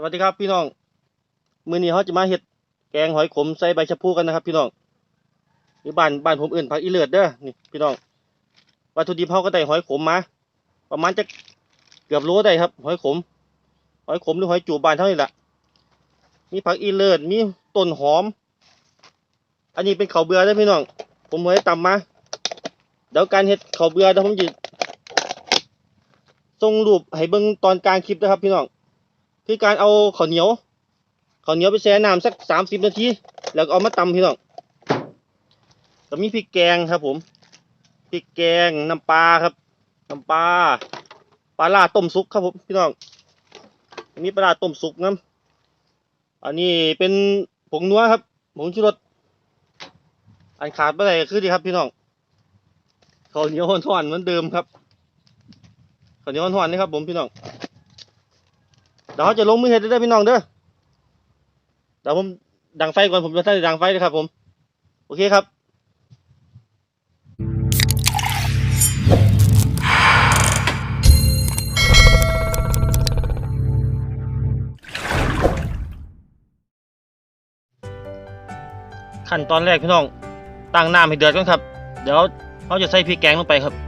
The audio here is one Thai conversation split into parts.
สวัสดีครับพี่น้อง มื้อนี้เขาจะมาเฮ็ดแกงหอยขมใส่ใบชะพูกันนะครับ พี่น้องนี่บ้านบ้านผมอื่นผักอีเลือดเด้อนี่พี่น้อง วัตถุดิบเขาก็ได้หอยขมมา ประมาณจะเกือบโลได้ครับ หอยขม หอยขมหรือหอยจูบบานเท่านี้แหละมีผักอีเลือดมีต้นหอม อันนี้เป็นข้าวเบื่อเด้อพี่น้อง ผมเอาไว้ตำมา เดี๋ยวการเฮ็ดข้าวเบื่อเดี๋ยวผมจะส่งรูปให้เบิ่งตอนกลางคลิปนะครับ พี่น้อง คือการเอาข้าวเหนียวข้าวเหนียวไปแช่น้ำสักสามสิบนาที แล้วเอามาตำพี่น้องก็มีพริกแกงครับผมพริกแกงน้ำปลาครับน้ำปลาปลาล่าต้มสุกครับผมพี่น้องอันนี้ปลาล่าต้มสุกนะอันนี้เป็นผงนัวครับผงชูรสอันขาดไปไหนคือดีครับพี่น้องข้าวเหนียวห่อนๆเหมือนเดิมครับข้าวเหนียวห่อนๆนี่ครับผมพี่น้อง ดี๋ยวเขาจะลงมือเฮ็ดได้พี่น้องเด้อเดี๋ยวผมดังไฟก่อนผมจะท่านดังไฟเลยครับ ผม โอเคครับขั้นตอนแรกพี่น้องตั้งน้ำให้เดือดก่อนครับ เดี๋ยวเขาจะใส่พริกแกงลงไปครับ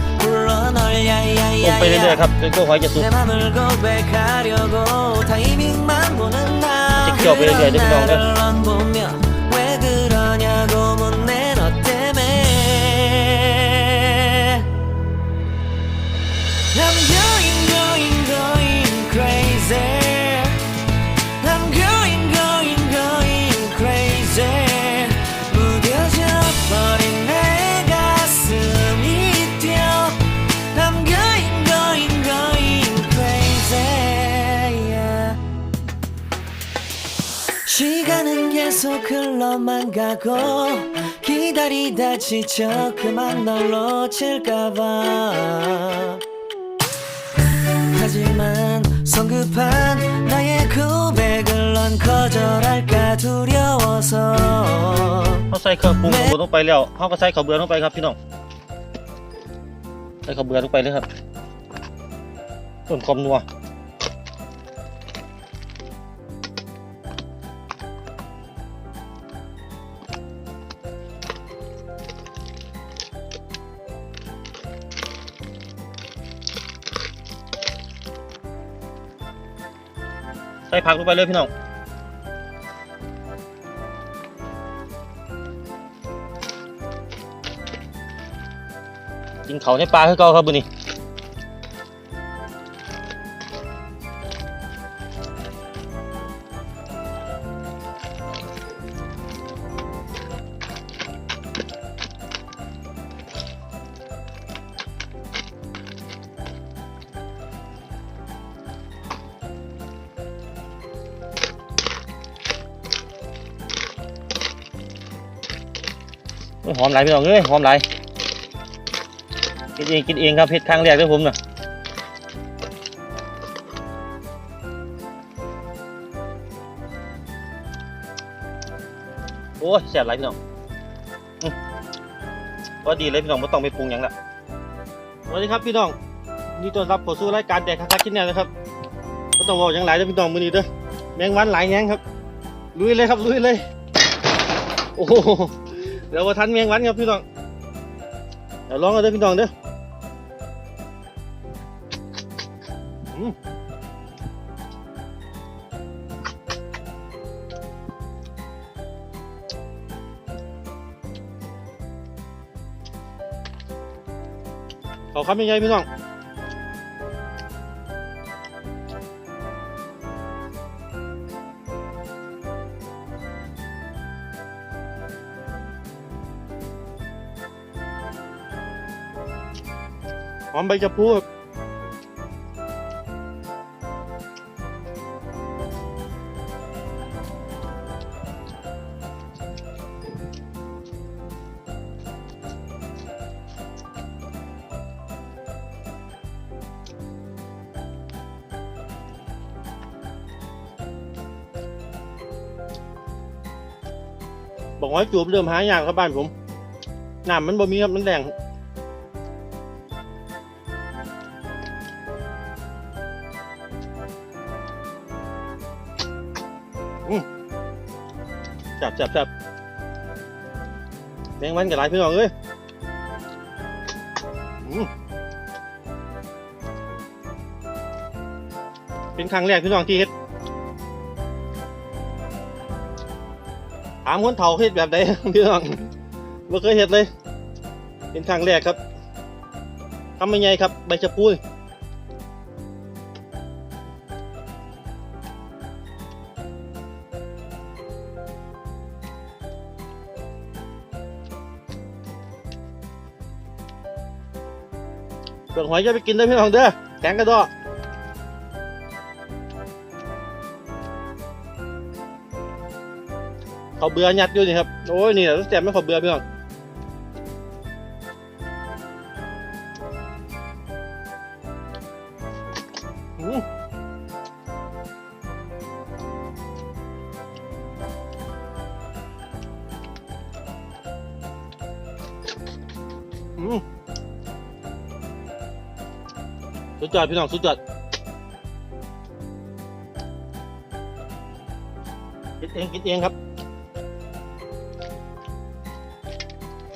ตุ้มไปเรื่อยๆครับโก็คอยจะตุ้จะเกี่ยวไปเรื่อยๆได้พี่น้องนะ 흘러만 가고 기다리다 지쳐 그만 널 놓칠까봐 하지만 성급한 나의 고백을 넌 거절할까 두려워서 เขาใส่เครื่องปรุงของผมลงไปแล้วเขาก็ใส่ข้าวเบือลงไปครับพี่น้อง ใส่ข้าวเบือลงไปเลยครับเพิ่มความนัว ใส่ผักลงไปเลยพี่น้องกินเขาในปลาคือเก่าครับบุนี่ อ้ยหอมหลายพี่น้องเอ้ยหอมหลายกินเองกินเองครับเฮ็ดครั้งแรกด้วยผมน่ะโอ้ยแซ่บหลายพี่น้องอื้อก็ดีเลยพี่น้องไม่ต้องไปปรุงหยังละสวัสดีครับพี่น้องนี่ต้อนรับเข้าสู่รายการแดกคักๆชิ้นแนวนะครับไม่ต้องบอกหยังหลายเด้อพี่น้องมือนี้เด้อแมงวันหลายแยงครับลุยเลยครับลุยเลยโอ้โห เดี๋ยวว่าทันเมียงวันครับพี่น้องเดี๋ยวลองกันเด้อพี่น้องเด้อเขาคำยังไงพี่น้อง มใบชะพูครับบอกว่าจูบเริ่มหายากครับบ้านผมน้ำมันบ่มีครับมันแดง จับจับจับแมงวันกับไรพี่น้องเอ้ยเป็นครั้งแรกพี่น้องที่เฮ็ดถามคนเฒ่าเฮ็ดแบบใดพี่น้องไม่เคยเฮ็ดเลย เป็นครั้งแรกครับทำยังไงครับ ใบชะพู เปลือกหอยจะไปกินได้พี่น้องเด้อแกงกระดอเขาเบื่อยัดอยู่นี่ครับ โอ้ยนี่แหละตั้งแต่ไม่ขาเบื่อพี่น้องอืม สุดยอดพี่น้องสุดยอดกินเองกินเองครับ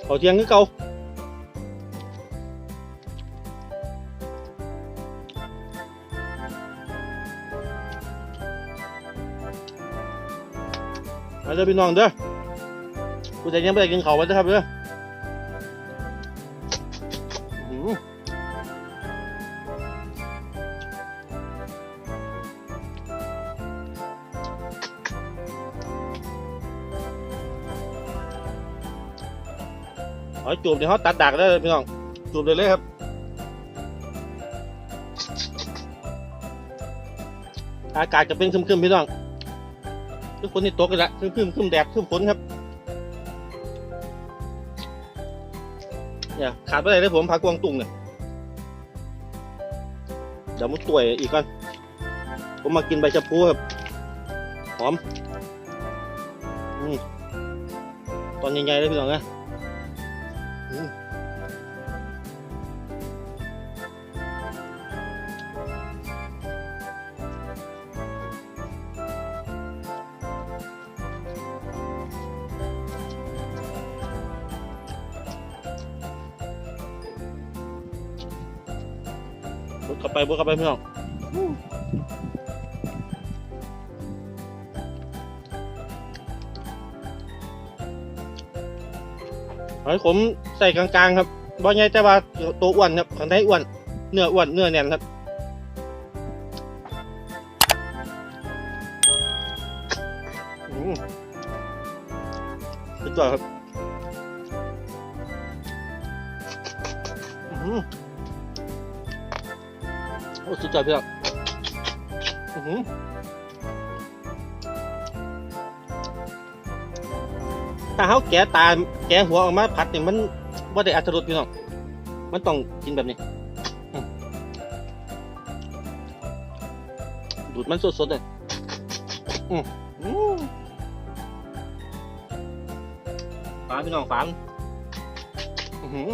เขาเทียงคือเก่ามาเด้อพี่น้องเด้อผู้ใดยังไม่ได้กินเขาวมาเด้อครับเด้ออื อจูบเนี่ยวเขาตัดดักได้เลยพี่น้องจูบเลยเลยครับอากาศจะเป็นครึมๆพี่น้องทุกคนนี่ตกกันละครึมๆครึมแดดครึมฝนครับเนี่ยขาดไปไหนเลยผมพากวางตุงเนี่ยเดี๋ยวมุดตัวยอีกก่อนผมมากินใบชะพูครับหอมอืมตอนใหญ่ๆเลยพี่น้องนะ บุกเข้าไปบุกเข้าไปพี่น้อง หอยขมใส่กลางๆครับบ่ใหญ่แต่ว่าตัวอ้วนครับข้างในอ้วนเนื้ออ้วนเนื้อแน่นครับอืมสุดยอดครับอืมโอ้สุดยอดพี่น้องอื้อ ถ้าเขาแกะตาแกะหัวออกมาผัดเนี่ยมันว่าได้อัตรสพี่น้องมันต้องกินแบบนี้ ดูดมันสดๆเลยอืมอืมฝานพี่น้องฝานอื้อหือ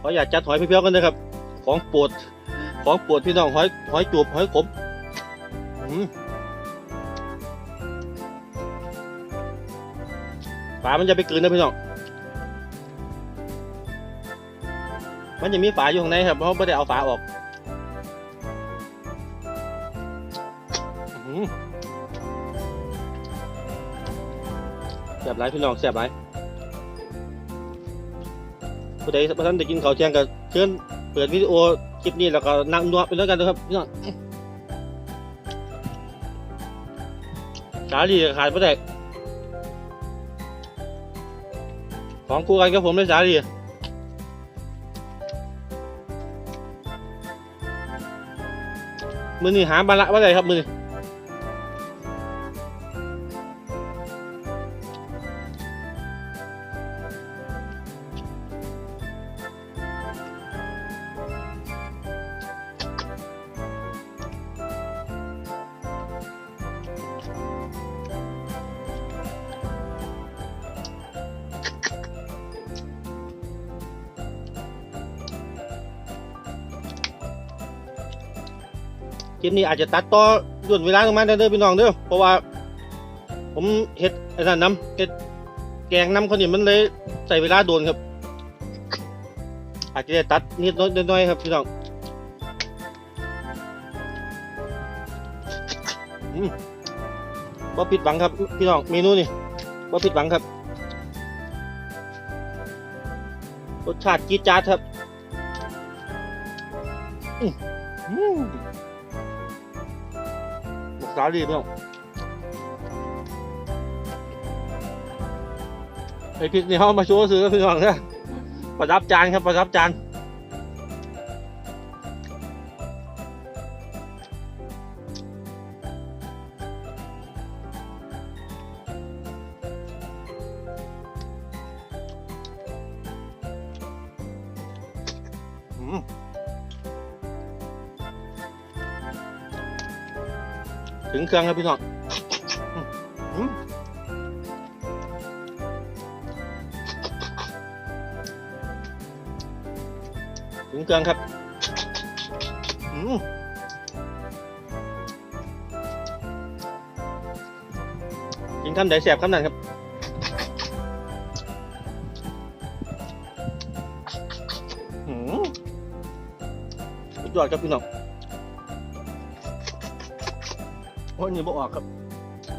ขออยากจัดหอยเพียวๆกันนะครับ ของปรดของปรดพี่น้องหอยหอยจูบหอยขมอืม ฝามันจะไปกลืนนะพี่น้องมันจะมีฝาอยู่ข้างในครับเพราะไม่ได้เอาฝาออกอื้อหือแซ่บหลายพี่น้องแซ่บหลายผู้ใดท่านได้กินข้าวเที่ยงก็เชิญเปิดวิดีโอคลิปนี้แล้วก็นั่งนัวไปแล้วกันนะครับพี่น้องสาลีก็ขาดไม่ได้ อมคู่กันกับผมเลยสาดีมือนี่หาบาละว่าไงครับมือนี่ ลิปนี้อาจจะตัดต่อย่นเวลาลงมาเด้อพี่น้องเด้อเพราะว่า ผมเฮ็ดไอ้นั่นน้ำเฮ็ดแกงน้ำคนนี้มันเลยใส่เวลาโดนครับ อาจจะตัดนิดน้อยๆครับพี่น้องอืมบ่ผิดหวังครับพี่น้องเมนูนี่บ่ผิดหวังครับ รสชาติจี๊ดจ๊าดครับ อืม สาลีพี่น้องไอพริกนี่เขามาชว์ซื้อพี่น้องนะประดับจานครับประดับจานอืม ถึงเครื่องครับพี่น้องถึงเครื่องครับกินคำไหนแสบคำนั้นครับอืมสุดยอดครับพี่น้อง พ่นอยู่บ่ออกครับ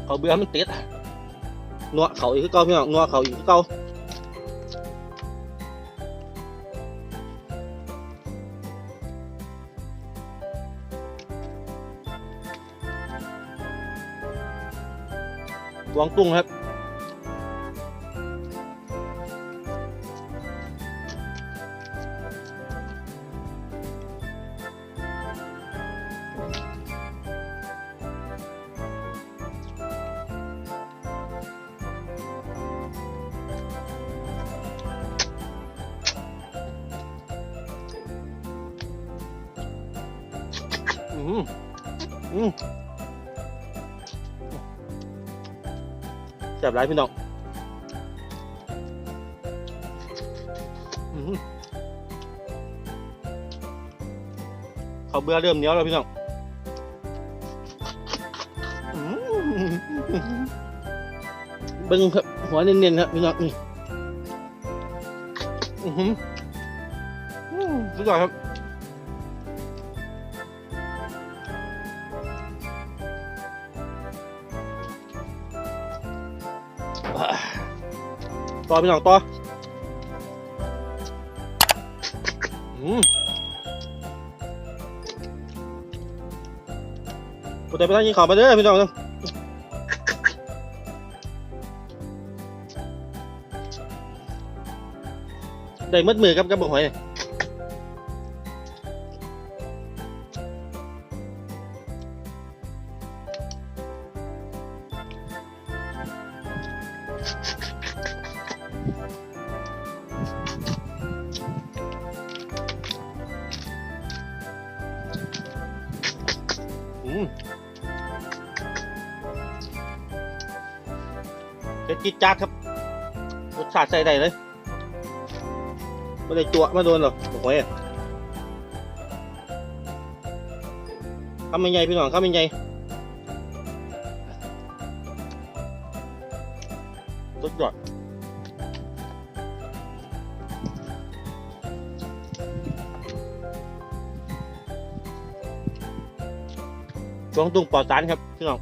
เขาเบื่อมันติดนัวเขาอีกคือเก่าพี่น้องนัวเขาอีกคือเก่ากวางตุ้งครับ อืมแซ่บหลายพี่น้องเขาเบื่อเริ่มเหนียวแล้วพี่น้องเบิ้งครับหัวเนียนๆครับพี่น้องนี่อือหือสุดยอดครับ ต่อพี่น้องต่ออืมปวดใดไปทางยิงข่าวมาเด้อพี่น้องเด้อได้มัดมือครับกับบักหอย เผ็ดจิตจัดครับรสชาติใส่ได้เลยไม่ได้จั่วมาโดนหรอกบักหอยอะคำไม่ใหญ่พี่น้องคำไม่ใหญ่ กวางตุ้งปลอดสารครับพี่น้อง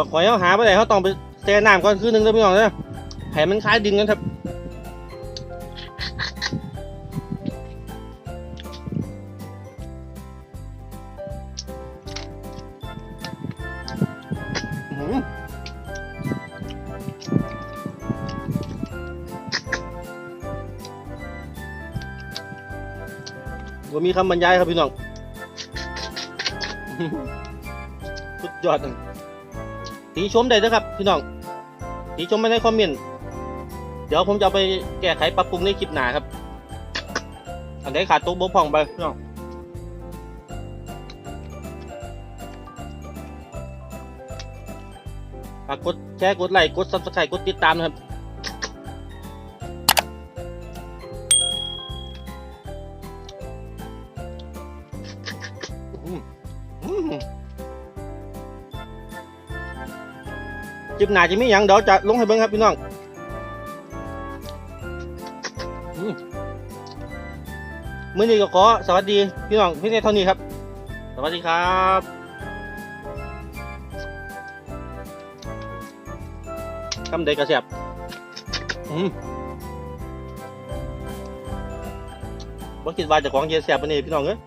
บักหอยเขาหาไปไหนเขาต้องไปแช่น้ำก่อนคืนนึงเลยพี่น้องเนี่ยให้มันคล้ายดินกันครับว่ามีคำบรรยายครับพี่น้องสุดยอดอะ สีชมได้นะครับพี่น้องสีชมไม่ได้คอมเมนต์เดี๋ยวผมจะไปแก้ไขปรับปรุงในคลิปหน้าครับอันไหนขาดตัวบกพร่องไปพี่น้องฝากกดแชร์กดไลค์กดซับสไครต์กดติดตามนะครับ คลิปหนาจะมีอย่างเดี๋ยวจะลงให้เบิ่งครับพี่น้องอืมมื้อนี้ก็ขอสวัสดีพี่น้องพี่เนเท่านี้ครับ สวัสดีครับคำใดกระแสบอืมบ่คิดว่าจะของเย็นแสบปานนี้พี่น้องเอ้ย